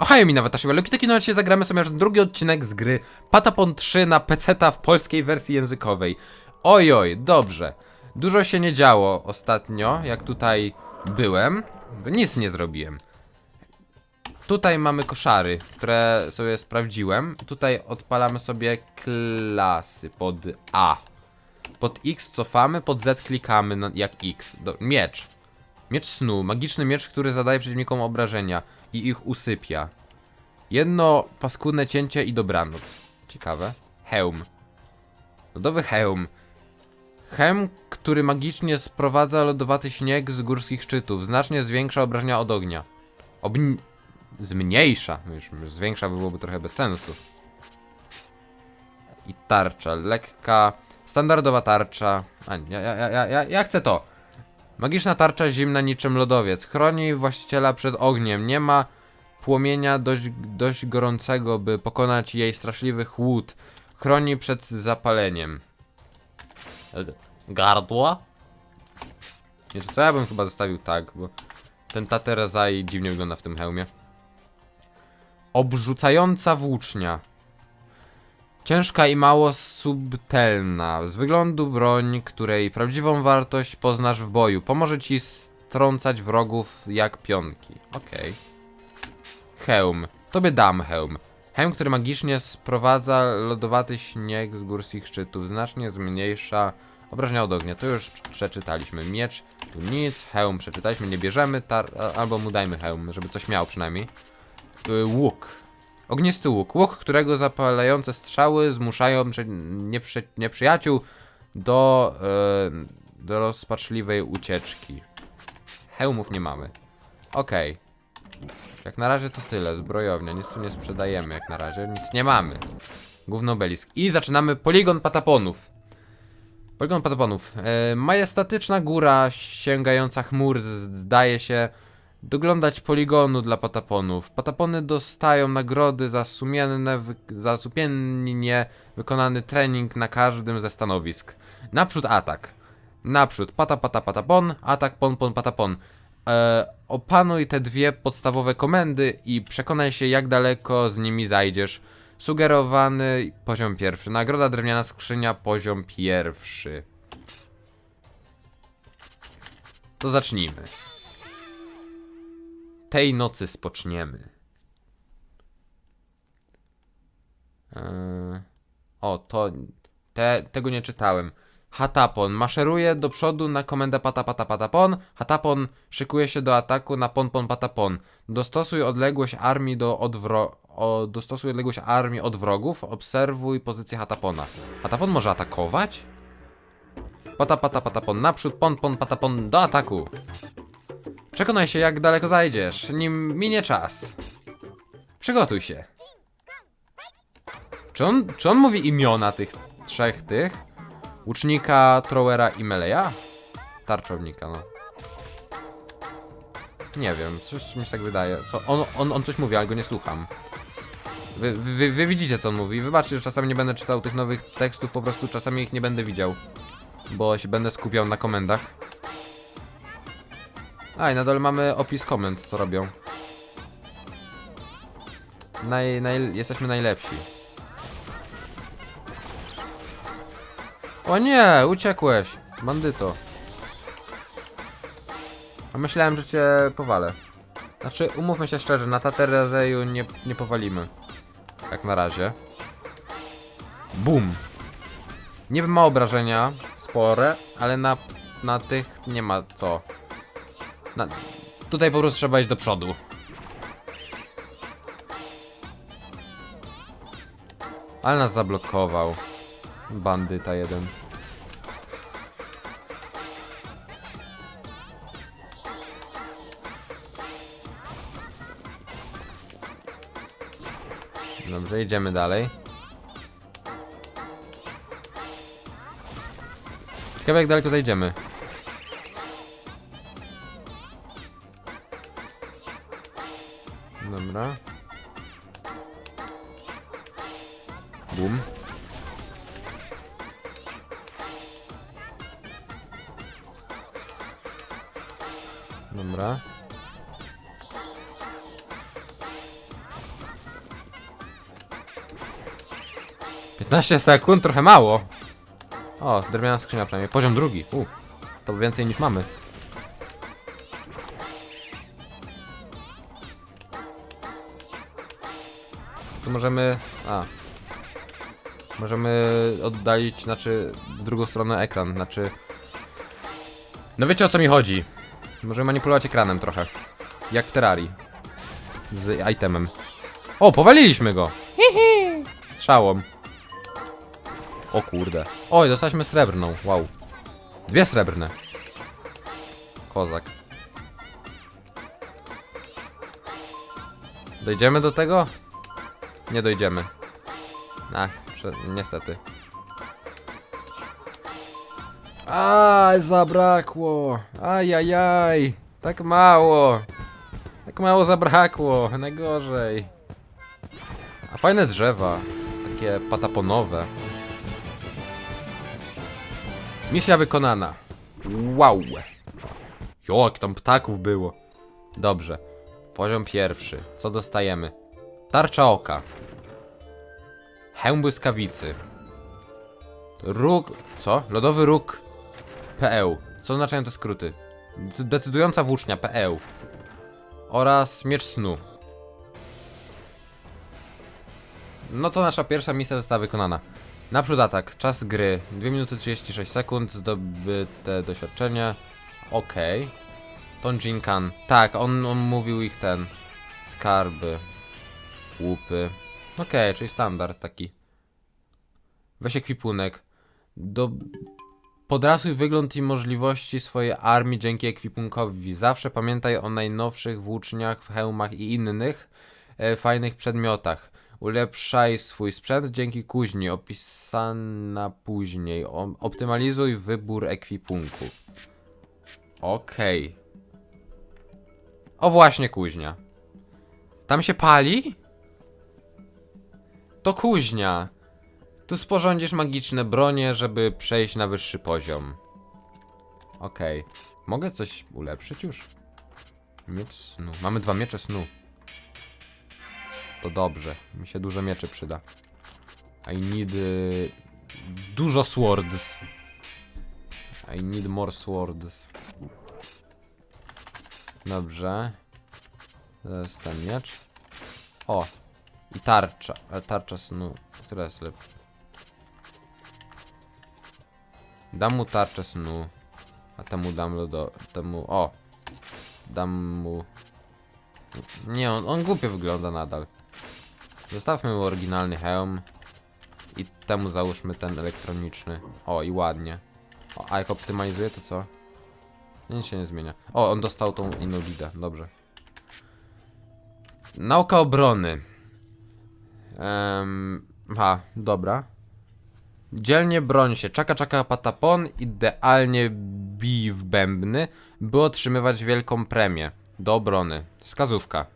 Ohio mi nawet Tashiwa Luki, taki no dzisiaj zagramy sobie już drugi odcinek z gry Patapon 3 na peceta w polskiej wersji językowej. Ojoj, dobrze. Dużo się nie działo ostatnio, jak tutaj byłem. Nic nie zrobiłem. Tutaj mamy koszary, które sobie sprawdziłem. Tutaj odpalamy sobie klasy pod A. Pod X cofamy, pod Z klikamy jak X. Do, miecz. Miecz snu. Magiczny miecz, który zadaje przeciwnikom obrażenia i ich usypia. Jedno paskudne cięcie i dobranoc. Ciekawe. Hełm. Lodowy hełm. Hełm, który magicznie sprowadza lodowaty śnieg z górskich szczytów. Znacznie zwiększa obrażenia od ognia. Obni... Zmniejsza. Już zwiększa byłoby trochę bez sensu. I tarcza. Lekka. Standardowa tarcza. A, ja, ja, ja, ja, ja chcę to. Magiczna tarcza zimna niczym lodowiec. Chroni właściciela przed ogniem. Nie ma płomienia dość, dość gorącego, by pokonać jej straszliwy chłód. Chroni przed zapaleniem. Gardła? Wiesz co, ja bym chyba zostawił tak, bo ten Taterazai dziwnie wygląda w tym hełmie. Obrzucająca włócznia. Ciężka i mało subtelna. Z wyglądu broń, której prawdziwą wartość poznasz w boju. Pomoże ci strącać wrogów jak pionki. Okej. Hełm. Tobie dam hełm. Hełm, który magicznie sprowadza lodowaty śnieg z górskich szczytów. Znacznie zmniejsza obrażenia od ognia. To już przeczytaliśmy. Miecz, tu nic. Hełm przeczytaliśmy, nie bierzemy. Tar albo mu dajmy hełm, żeby coś miał przynajmniej. Y, łuk. Ognisty łuk. Łuk, którego zapalające strzały zmuszają nieprzy nieprzyjaciół do, e, do rozpaczliwej ucieczki. Hełmów nie mamy. Okej. Jak na razie to tyle. Zbrojownia. Nic tu nie sprzedajemy jak na razie. Nic nie mamy. Gówno obelisk. I zaczynamy poligon pataponów. Poligon pataponów. E, majestatyczna góra sięgająca chmur zdaje się doglądać poligonu dla pataponów. Patapony dostają nagrody za sumienne, za sumiennie wykonany trening na każdym ze stanowisk. Naprzód atak. Naprzód pata pata patapon, atak pon pon patapon. E, opanuj te dwie podstawowe komendy i przekonaj się jak daleko z nimi zajdziesz. Sugerowany poziom pierwszy. Nagroda drewniana skrzynia poziom pierwszy. To zacznijmy. Tej nocy spoczniemy. Eee, o, to. Te, tego nie czytałem. Hatapon maszeruje do przodu na komendę pata pata patapon. Hatapon szykuje się do ataku na pon pon patapon. Dostosuj odległość armii do odwro... O, dostosuj odległość armii od wrogów. Obserwuj pozycję Hatapona. Hatapon może atakować? Pata pata patapon naprzód, pon pon patapon do ataku. Przekonaj się, jak daleko zajdziesz, nim minie czas. Przygotuj się. Czy on, czy on mówi imiona tych trzech tych? Łucznika, Trowera i Meleja? Tarczownika, no. Nie wiem, coś mi się tak wydaje. Co, on, on, on coś mówi, ale go nie słucham. Wy, wy, wy widzicie, co on mówi. Wybaczcie, że czasami nie będę czytał tych nowych tekstów, po prostu czasami ich nie będę widział. Bo się będę skupiał na komendach. A i na dole mamy opis komend, co robią. Naj, naj, jesteśmy najlepsi. O nie, uciekłeś, bandyto. A myślałem, że cię powalę. Znaczy, umówmy się szczerze, na Taterezeju nie, nie powalimy. Jak na razie. Bum. Niby ma obrażenia, spore, ale na, na tych nie ma co. Tutaj po prostu trzeba iść do przodu. Ale nas zablokował. Bandyta jeden. Dobrze, idziemy dalej. Ciekawe jak daleko zajdziemy. 15 sekund, trochę mało. O, drewniana skrzynia przynajmniej. Poziom drugi. U, to więcej niż mamy. Tu możemy... A. Możemy oddalić, znaczy, w drugą stronę ekran, znaczy... No wiecie o co mi chodzi. Możemy manipulować ekranem trochę. Jak w Terrarii. Z itemem. O, powaliliśmy go! Strzałą. O kurde. Oj, dostaliśmy srebrną. Wow. Dwie srebrne. Kozak. Dojdziemy do tego? Nie dojdziemy. A, niestety. Aj, zabrakło. Ajajaj. Tak mało. Tak mało zabrakło. Najgorzej. A fajne drzewa. Takie pataponowe. Misja wykonana. Wow. Jak tam ptaków było. Dobrze. Poziom pierwszy. Co dostajemy? Tarcza oka. Hełm błyskawicy. Róg... Co? Lodowy róg PL. Co oznaczają te skróty? Decydująca włócznia PL. Oraz miecz snu. No to nasza pierwsza misja została wykonana. Naprzód atak. Czas gry. 2 minuty 36 sekund. Zdobyte doświadczenie. Okej. Okay. Tonjin Kan. Tak, on, on mówił ich ten. Skarby. Łupy. Okej, czyli standard taki. Weź ekwipunek. Do... Podrasuj wygląd i możliwości swojej armii dzięki ekwipunkowi. Zawsze pamiętaj o najnowszych włóczniach, hełmach i innych e, fajnych przedmiotach. Ulepszaj swój sprzęt dzięki kuźni, opisana później. O, optymalizuj wybór ekwipunku. Okej. O właśnie kuźnia. Tam się pali? To kuźnia. Tu sporządzisz magiczne bronie, żeby przejść na wyższy poziom. Okej. Mogę coś ulepszyć już? Miecz snu. Mamy dwa miecze snu. To dobrze. Mi się dużo mieczy przyda. I need... y, dużo swords. I need more swords. Dobrze. To jest ten miecz. O! I tarcza. E, tarcza snu. Która jest lepsza? Dam mu tarczę snu. A temu dam lodo... Temu... O! Dam mu... Nie, on, on głupio wygląda nadal. Zostawmy mu oryginalny hełm. I temu załóżmy ten elektroniczny. O, i ładnie. O, a jak optymalizuje, to co? Nic się nie zmienia. O, on dostał tą inną. Dobrze. Nauka obrony. Ha, dobra. Dzielnie broń się. Czaka czaka patapon. Idealnie bij w bębny, by otrzymywać wielką premię. Do obrony. Wskazówka.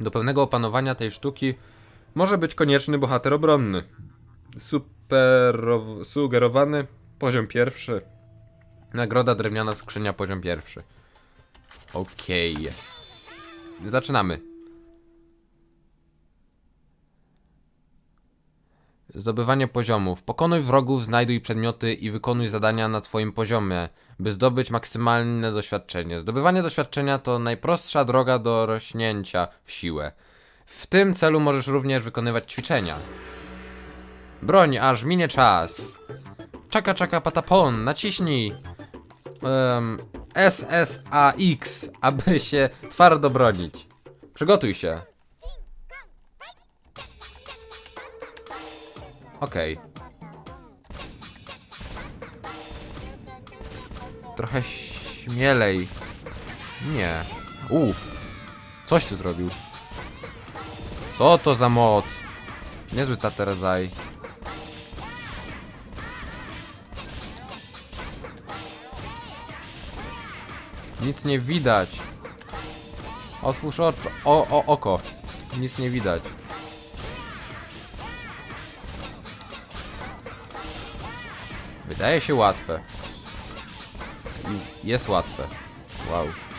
Do pełnego opanowania tej sztuki może być konieczny bohater obronny. Super sugerowany poziom pierwszy. Nagroda drewniana skrzynia poziom pierwszy. Okej. Zaczynamy. Zdobywanie poziomów. Pokonuj wrogów, znajduj przedmioty i wykonuj zadania na twoim poziomie, by zdobyć maksymalne doświadczenie. Zdobywanie doświadczenia to najprostsza droga do rośnięcia w siłę. W tym celu możesz również wykonywać ćwiczenia. Broń, aż minie czas. Czaka, czaka, patapon, naciśnij um, SSAX, aby się twardo bronić. Przygotuj się. Okej. Trochę śmielej. Nie. U. Coś ty zrobił. Co to za moc? Niezły Taterzaj. Nic nie widać. Otwórz ocz o, o, oko. Nic nie widać. Wydaje się łatwe. Jest łatwe. Wow.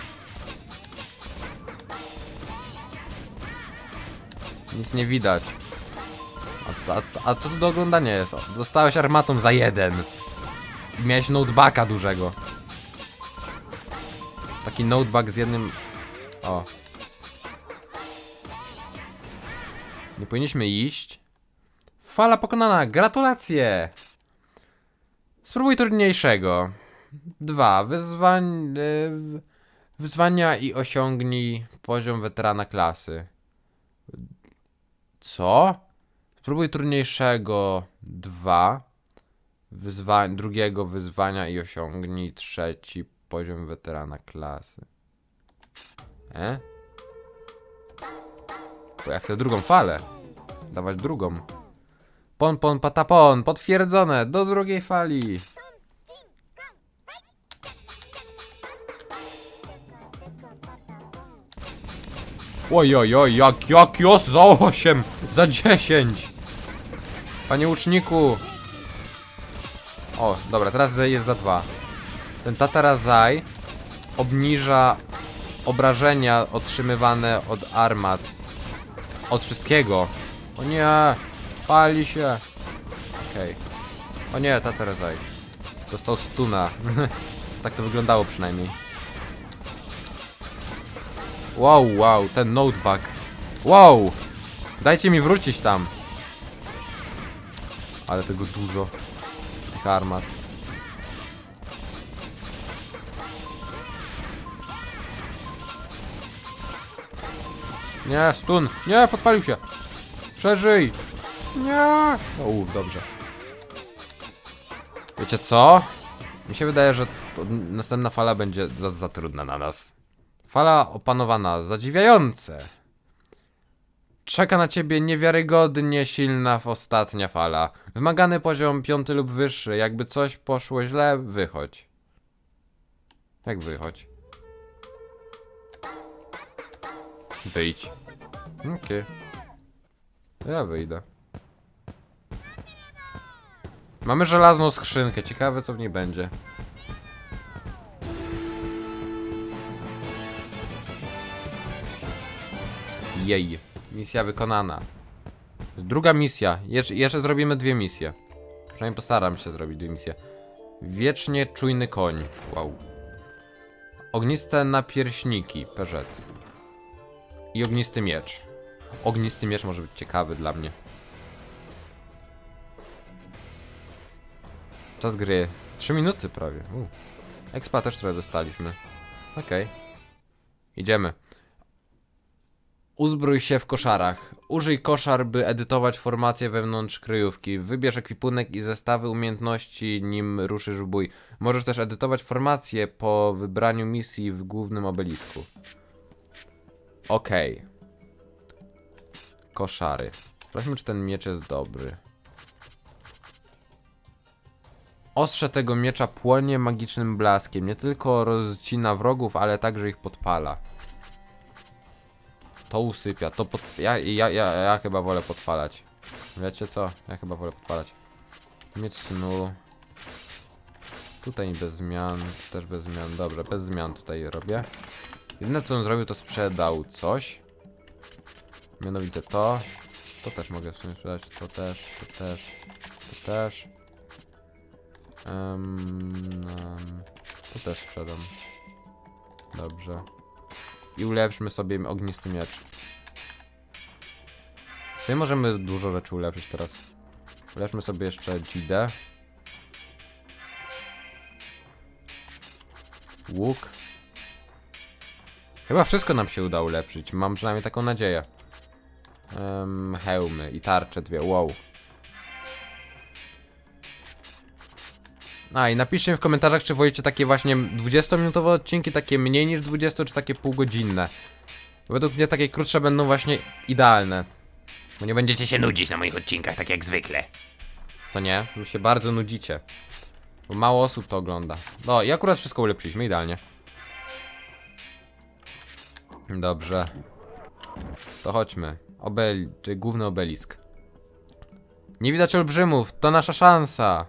Nic nie widać. A, a, a co tu do oglądania jest? Dostałeś armatą za jeden. I miałeś notebooka dużego. Taki notebook z jednym... O. Nie powinniśmy iść. Fala pokonana, gratulacje! Spróbuj trudniejszego. Dwa. Wyzwań... y, wyzwania i osiągnij poziom weterana klasy. Co? Spróbuj trudniejszego. Dwa. Wyzwa drugiego wyzwania i osiągnij trzeci poziom weterana klasy. E? Bo ja chcę drugą falę. Dawać drugą. Pon, pon, patapon. Potwierdzone. Do drugiej fali. Oj, oj, oj, jak, jak jos za 8, za 10. Panie łuczniku. O, dobra, teraz jest za 2. Ten Tatarazaj obniża obrażenia otrzymywane od armat. Od wszystkiego. O nie, pali się. Okej. O nie, Tatarazaj. Dostał stuna. tak to wyglądało przynajmniej. Wow, wow, ten notebook. Wow! Dajcie mi wrócić tam. Ale tego dużo. Tych armat. Nie, stun! Nie, podpalił się! Przeżyj! Nie! O, uff, dobrze. Wiecie co? Mi się wydaje, że następna fala będzie za, za trudna na nas. Fala opanowana, zadziwiające. Czeka na ciebie niewiarygodnie silna w ostatnia fala. Wymagany poziom piąty lub wyższy. Jakby coś poszło źle, wychodź. Jak wychodź? Wyjdź. Okej. Ja wyjdę. Mamy żelazną skrzynkę. Ciekawe co w niej będzie. Jej. Misja wykonana. Druga misja. Jesz jeszcze zrobimy dwie misje. Przynajmniej postaram się zrobić dwie misje. Wiecznie czujny koń. Wow. Ogniste napierśniki. Perzet. I ognisty miecz. Ognisty miecz może być ciekawy dla mnie. Czas gry. 3 minuty prawie. U. Expa też trochę dostaliśmy. Okej. Idziemy. Uzbrój się w koszarach. Użyj koszar, by edytować formacje wewnątrz kryjówki. Wybierz ekwipunek i zestawy umiejętności, nim ruszysz w bój. Możesz też edytować formacje po wybraniu misji w głównym obelisku. Okej. Koszary. Sprawdźmy, czy ten miecz jest dobry. Ostrze tego miecza płonie magicznym blaskiem. Nie tylko rozcina wrogów, ale także ich podpala. To usypia, to pod... Ja, ja, ja, ja chyba wolę podpalać. Wiecie co? Ja chyba wolę podpalać. Miecz snu. Tutaj bez zmian, też bez zmian. Dobrze, bez zmian tutaj robię. Jedyne co on zrobił to sprzedał coś. Mianowicie to. To też mogę w sumie sprzedać. To też, to też, to też. Em, em, to też sprzedam. Dobrze. I ulepszmy sobie ognisty miecz. Sumie możemy dużo rzeczy ulepszyć teraz. Ulepszmy sobie jeszcze Gidę. Łuk. Chyba wszystko nam się uda ulepszyć. Mam przynajmniej taką nadzieję. Em, hełmy i tarcze dwie. Wow. A i napiszcie w komentarzach, czy wolicie takie właśnie 20-minutowe odcinki, takie mniej niż 20, czy takie półgodzinne. Według mnie takie krótsze będą właśnie idealne. Bo nie będziecie się nudzić na moich odcinkach, tak jak zwykle. Co nie? Wy się bardzo nudzicie. Bo mało osób to ogląda. No i akurat wszystko ulepszyliśmy, idealnie. Dobrze. To chodźmy. Obel... czy główny obelisk. Nie widać olbrzymów, to nasza szansa.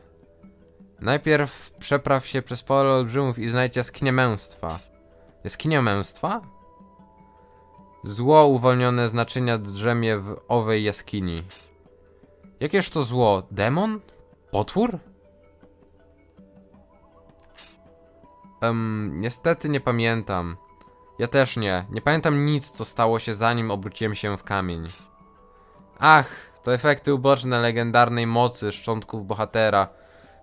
Najpierw przepraw się przez pole olbrzymów i znajdź jaskinię męstwa. Jaskinia męstwa? Zło uwolnione z naczynia drzemie w owej jaskini. Jakież to zło? Demon? Potwór? Em, niestety nie pamiętam. Ja też nie. Nie pamiętam nic, co stało się zanim obróciłem się w kamień. Ach, to efekty uboczne legendarnej mocy szczątków bohatera,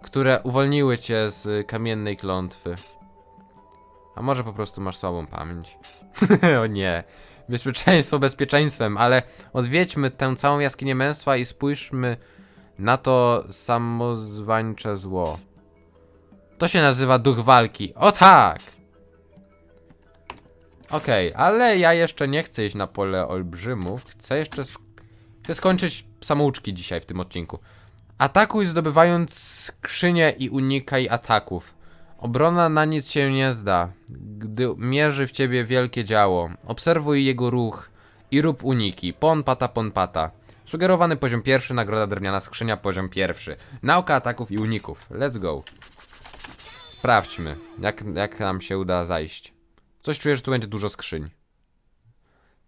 które uwolniły cię z kamiennej klątwy. A może po prostu masz słabą pamięć? o nie. Bezpieczeństwo bezpieczeństwem, ale odwiedźmy tę całą jaskinię męstwa i spójrzmy na to samozwańcze zło. To się nazywa duch walki. O tak! Okej, ale ja jeszcze nie chcę iść na pole olbrzymów. Chcę jeszcze. Chcę skończyć samouczki dzisiaj w tym odcinku. Atakuj zdobywając skrzynię i unikaj ataków. Obrona na nic się nie zda, gdy mierzy w ciebie wielkie działo. Obserwuj jego ruch i rób uniki. Pon pata pon pata. Sugerowany poziom pierwszy, nagroda drewniana skrzynia poziom pierwszy. Nauka ataków i uników. Let's go. Sprawdźmy, jak, jak nam się uda zajść. Coś czuję, że tu będzie dużo skrzyń.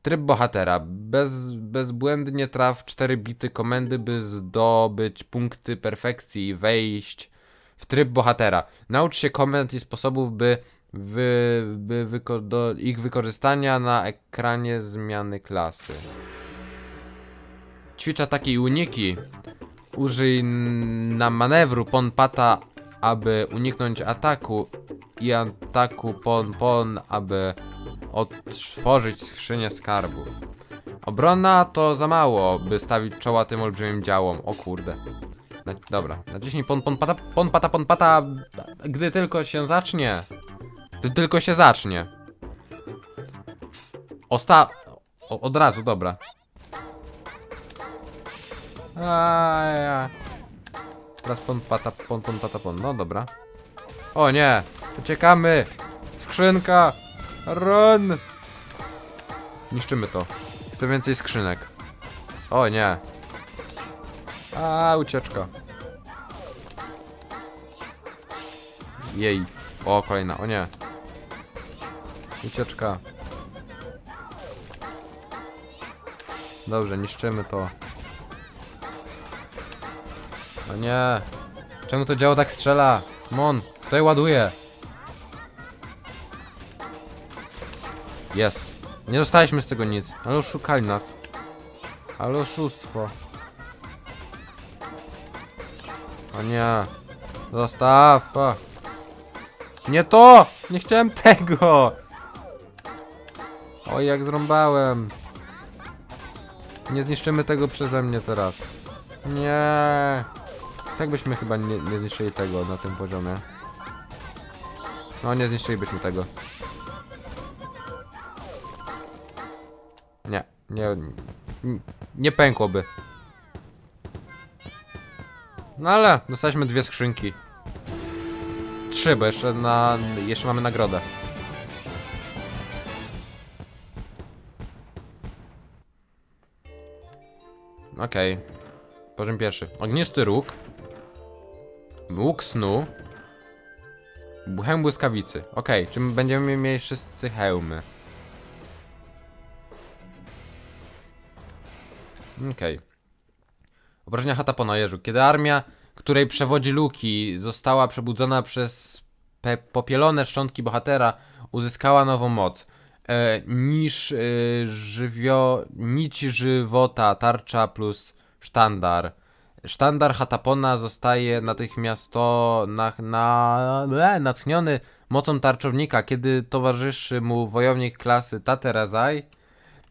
Tryb bohatera. Bez, bezbłędnie traf 4 bity komendy, by zdobyć punkty perfekcji i wejść w tryb bohatera. Naucz się komend i sposobów, by, wy, by wyko- do ich wykorzystania na ekranie zmiany klasy. Ćwicz ataki i uniki. Użyj na manewru pon pata, aby uniknąć ataku i ataku pon pon, aby otworzyć skrzynię skarbów. Obrona to za mało, by stawić czoła tym olbrzymim działom. O kurde. Na, dobra, naciśnij pon pon pata, pon pata, pon pata, gdy tylko się zacznie. Gdy tylko się zacznie. Osta... O, od razu, dobra. Aja. Teraz pon pata, pon pon pata, pon. No dobra. O nie! Uciekamy! Skrzynka! Run! Niszczymy to. Chcę więcej skrzynek. O nie. A ucieczka. Jej. O, kolejna. O nie. Ucieczka. Dobrze, niszczymy to. O nie. Czemu to działo tak strzela? Come on. Tutaj ładuje. Jest. Nie dostaliśmy z tego nic. Ale oszukali nas. Ale oszustwo. O nie. Zostaw. a. Nie to! Nie chciałem tego! Oj, jak zrąbałem. Nie zniszczymy tego przeze mnie teraz. Nie. Tak byśmy chyba nie, nie zniszczyli tego na tym poziomie. No, nie zniszczylibyśmy tego. Nie, nie, pękłoby. No ale dostaliśmy dwie skrzynki. Trzy, bo jeszcze na, jeszcze mamy nagrodę. Okej. Poziom pierwszy. Ognisty róg. Łuk snu. Hełm błyskawicy. Okej, czy my będziemy mieli wszyscy hełmy? Okej. Obrażenia chata po najeżu. Kiedy armia, której przewodzi Luki, została przebudzona przez popielone szczątki bohatera, uzyskała nową moc. E, niż e, żywio... nić żywota, tarcza plus sztandar. Sztandar Hatapona zostaje natychmiast to na, na, e, natchniony mocą tarczownika, kiedy towarzyszy mu wojownik klasy Taterazai.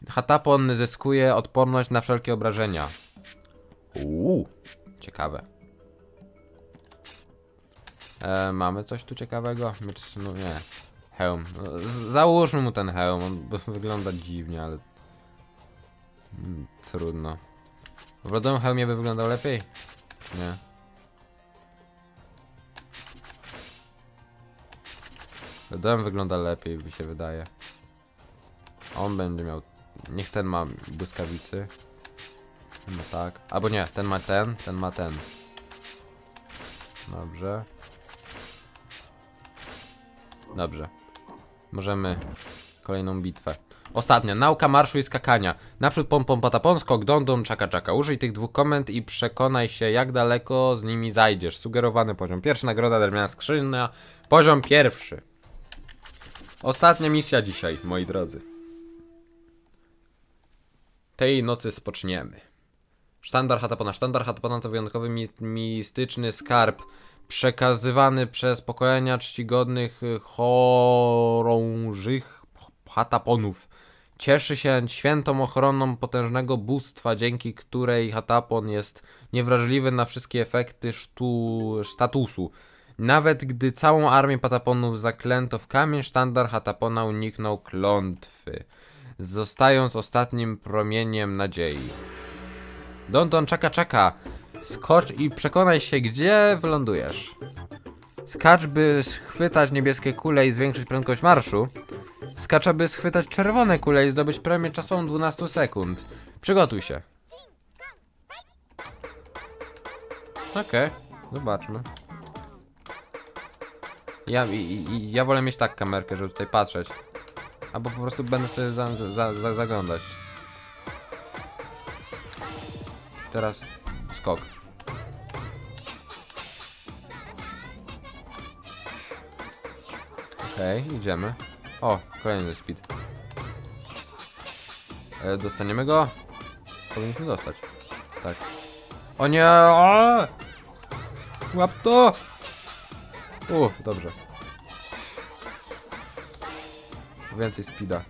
Hatapon zyskuje odporność na wszelkie obrażenia. Uuu, ciekawe. E, mamy coś tu ciekawego? No nie. Hełm. No, załóżmy mu ten hełm, on wygląda dziwnie, ale... Mm, Trudno. W lodowym hełmie by wyglądał lepiej? Nie. Lodowym wygląda lepiej, mi się wydaje. On będzie miał... Niech ten ma błyskawicy. No tak. Albo nie, ten ma ten, ten ma ten. Dobrze. Dobrze. Możemy kolejną bitwę. Ostatnia, nauka marszu i skakania. Naprzód pom pom patapon, skok don don czaka czaka. Użyj tych dwóch komend i przekonaj się jak daleko z nimi zajdziesz. Sugerowany poziom pierwszy, nagroda drewniana skrzynia. Poziom pierwszy. Ostatnia misja dzisiaj, moi drodzy. Tej nocy spoczniemy. Sztandar Hatapona. Sztandar Hatapona to wyjątkowy mi mistyczny skarb przekazywany przez pokolenia czcigodnych y, chorążych Hataponów. Cieszy się świętą ochroną potężnego bóstwa, dzięki której Hatapon jest niewrażliwy na wszystkie efekty sztu statusu. Nawet gdy całą armię Pataponów zaklęto w kamień, sztandar Hatapona uniknął klątwy, zostając ostatnim promieniem nadziei. Don Don czaka czaka. Skocz i przekonaj się, gdzie wylądujesz. Skacz, by schwytać niebieskie kule i zwiększyć prędkość marszu. Skacz, aby schwytać czerwone kule i zdobyć premię czasową 12 sekund. Przygotuj się. Okej, zobaczmy. Ja, i, i, ja wolę mieć tak kamerkę, żeby tutaj patrzeć. Albo po prostu będę sobie za, za, za, zaglądać. Teraz skok. Okej, idziemy. O, kolejny speed. E, dostaniemy go? Powinniśmy dostać. Tak. O nie! Łap to! Uff, dobrze. Więcej speeda.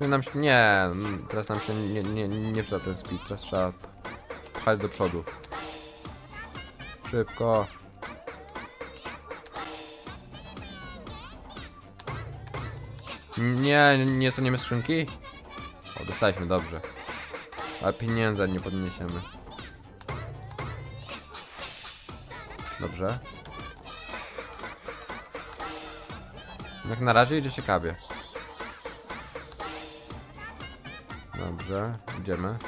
Nam się... Nie, mm, teraz nam się nie, nie, nie przyda ten speed. Teraz trzeba pchać do przodu. Szybko. Nie, nie ceniemy skrzynki? O, dostaliśmy, dobrze. Ale pieniędzy nie podniesiemy. Dobrze. Jak na razie idzie ciekawie. Dobrze, idziemy.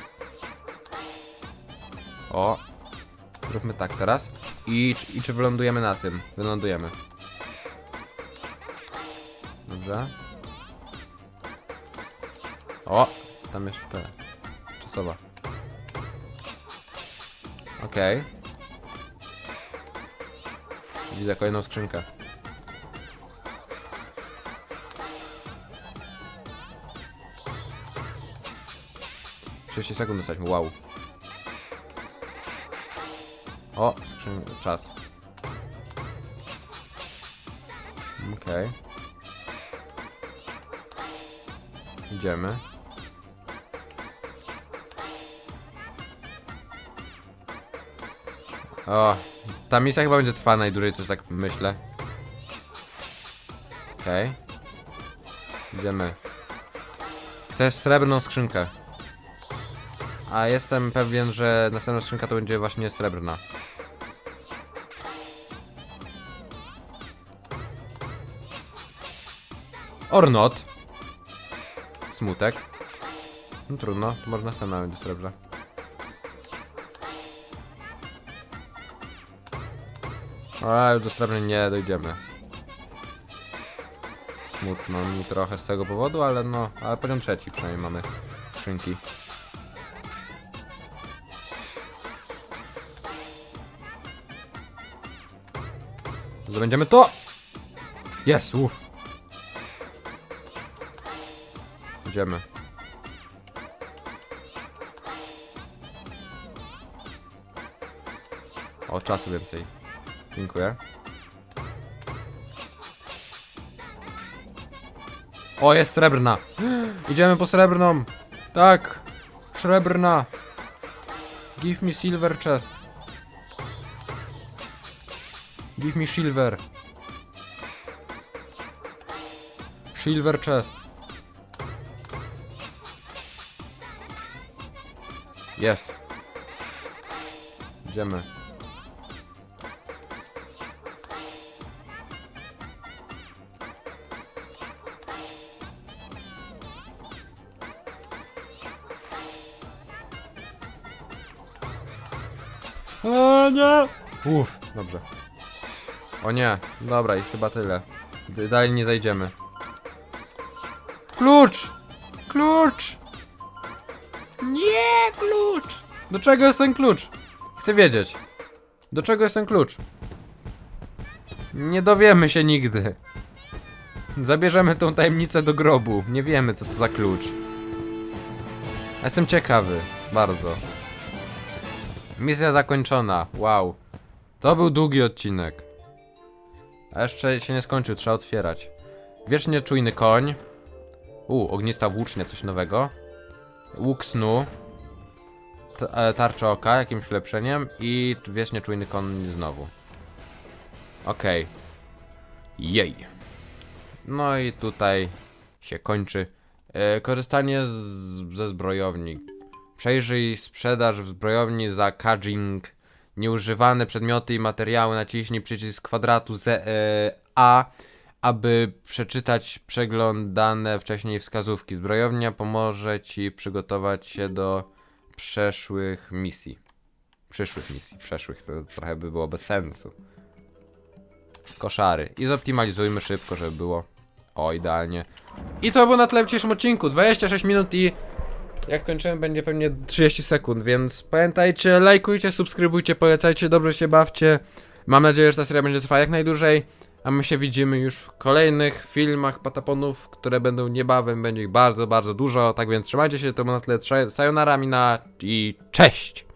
O. Zróbmy tak teraz. I, I czy wylądujemy na tym? Wylądujemy. Dobrze. O! Tam jeszcze. Czasowa. Okej. Widzę kolejną skrzynkę. Trzydzieści sekund dostaliśmy, wow. O, skrzyn... czas. Okej. Idziemy. O, ta misja chyba będzie trwała najdłużej, coś tak myślę. Okej. Idziemy. Chcesz srebrną skrzynkę. A jestem pewien, że następna skrzynka to będzie właśnie srebrna. Or not. Smutek. No trudno, to może następna będzie srebrna. Ale do srebrnej nie dojdziemy. Smutno mi trochę z tego powodu, ale no, ale poziom trzeci przynajmniej mamy skrzynki. Zdobędziemy to! Jest, uff. Idziemy. O, czasu więcej. Dziękuję. O, jest srebrna. Idziemy po srebrną. Tak. Srebrna. Give me silver chest. Give me silver. Silver chest. Jest. Idziemy. O nie! Uff, dobrze. O nie, dobra i chyba tyle. D dalej nie zajdziemy. Klucz! klucz! Nie, klucz! Do czego jest ten klucz? Chcę wiedzieć. Do czego jest ten klucz? Nie dowiemy się nigdy. Zabierzemy tą tajemnicę do grobu. Nie wiemy, co to za klucz. Jestem ciekawy. Bardzo. Misja zakończona. Wow. To był długi odcinek. A jeszcze się nie skończył, trzeba otwierać. Wiecznie czujny koń. U, ognista włócznia, coś nowego. Łuk snu. E, tarcza oka, jakimś ulepszeniem. I wiecznie czujny koń znowu. Okej. Jej. No i tutaj się kończy. E, korzystanie z, ze zbrojowni. Przejrzyj sprzedaż w zbrojowni za Kajing. Nieużywane przedmioty i materiały. Naciśnij przycisk kwadratu z e, A, aby przeczytać przeglądane wcześniej wskazówki. Zbrojownia pomoże ci przygotować się do przeszłych misji. Przyszłych misji. Przeszłych to trochę by było bez sensu. Koszary. I zoptymalizujmy szybko, żeby było. O, idealnie. I to było na tyle w dzisiejszym odcinku. 26 minut i jak kończymy będzie pewnie 30 sekund, więc pamiętajcie, lajkujcie, subskrybujcie, polecajcie, dobrze się bawcie. Mam nadzieję, że ta seria będzie trwała jak najdłużej, a my się widzimy już w kolejnych filmach Pataponów, które będą niebawem, będzie ich bardzo, bardzo dużo, tak więc trzymajcie się, to na tyle, sayonara mina i cześć!